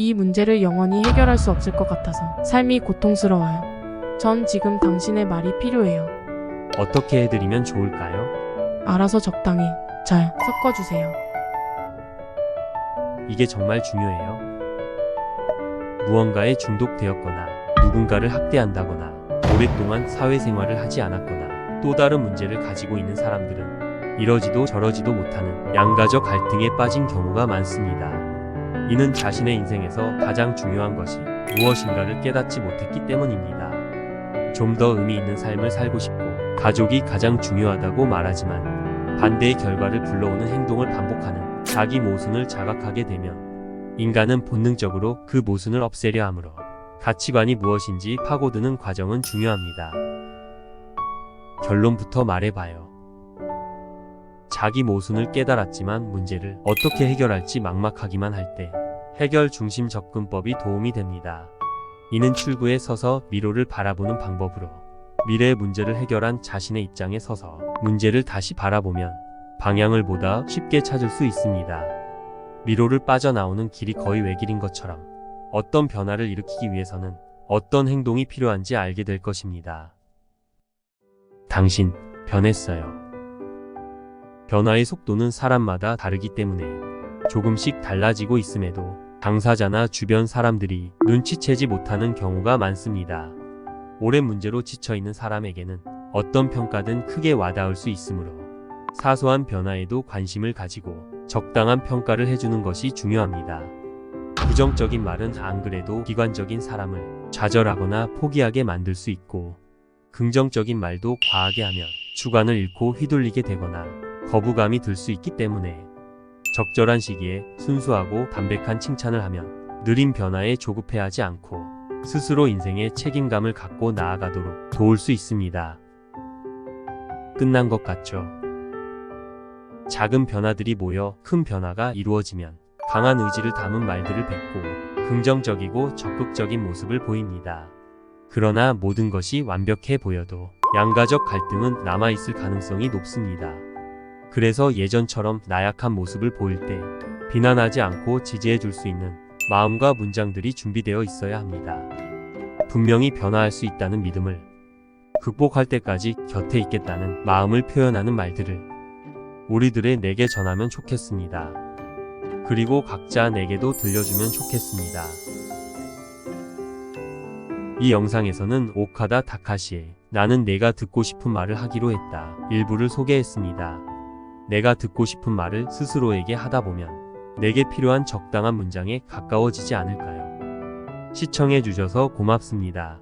이 문제를 영원히 해결할 수 없을 것 같아서 삶이 고통스러워요. 전 지금 당신의 말이 필요해요. 어떻게 해드리면 좋을까요? 알아서 적당히 잘 섞어주세요. 이게 정말 중요해요. 무언가에 중독되었거나 누군가를 학대한다거나 오랫동안 사회생활을 하지 않았거나 또 다른 문제를 가지고 있는 사람들은 이러지도 저러지도 못하는 양가적 갈등에 빠진 경우가 많습니다. 이는 자신의 인생에서 가장 중요한 것이 무엇인가를 깨닫지 못했기 때문입니다. 좀 더 의미 있는 삶을 살고 싶고 가족이 가장 중요하다고 말하지만 반대의 결과를 불러오는 행동을 반복하는 자기 모순을 자각하게 되면 인간은 본능적으로 그 모순을 없애려 하므로 가치관이 무엇인지 파고드는 과정은 중요합니다. 결론부터 말해봐요. 자기 모순을 깨달았지만 문제를 어떻게 해결할지 막막하기만 할 때 해결 중심 접근법이 도움이 됩니다. 이는 출구에 서서 미로를 바라보는 방법으로 미래의 문제를 해결한 자신의 입장에 서서 문제를 다시 바라보면 방향을 보다 쉽게 찾을 수 있습니다. 미로를 빠져나오는 길이 거의 외길인 것처럼 어떤 변화를 일으키기 위해서는 어떤 행동이 필요한지 알게 될 것입니다. 당신 변했어요. 변화의 속도는 사람마다 다르기 때문에 조금씩 달라지고 있음에도 당사자나 주변 사람들이 눈치채지 못하는 경우가 많습니다. 오랜 문제로 지쳐있는 사람에게는 어떤 평가든 크게 와닿을 수 있으므로 사소한 변화에도 관심을 가지고 적당한 평가를 해주는 것이 중요합니다. 부정적인 말은 안 그래도 비관적인 사람을 좌절하거나 포기하게 만들 수 있고 긍정적인 말도 과하게 하면 주관을 잃고 휘둘리게 되거나 거부감이 들 수 있기 때문에 적절한 시기에 순수하고 담백한 칭찬을 하면 느린 변화에 조급해하지 않고 스스로 인생에 책임감을 갖고 나아가도록 도울 수 있습니다. 끝난 것 같죠? 작은 변화들이 모여 큰 변화가 이루어지면 강한 의지를 담은 말들을 뱉고 긍정적이고 적극적인 모습을 보입니다. 그러나 모든 것이 완벽해 보여도 양가적 갈등은 남아있을 가능성이 높습니다. 그래서 예전처럼 나약한 모습을 보일 때 비난하지 않고 지지해 줄 수 있는 마음과 문장들이 준비되어 있어야 합니다. 분명히 변화할 수 있다는 믿음을 극복할 때까지 곁에 있겠다는 마음을 표현하는 말들을 우리들의 내게 전하면 좋겠습니다. 그리고 각자 내게도 들려주면 좋겠습니다. 이 영상에서는 오카다 다카시의 나는 내가 듣고 싶은 말을 하기로 했다. 일부를 소개했습니다. 내가 듣고 싶은 말을 스스로에게 하다 보면 내게 필요한 적당한 문장에 가까워지지 않을까요? 시청해 주셔서 고맙습니다.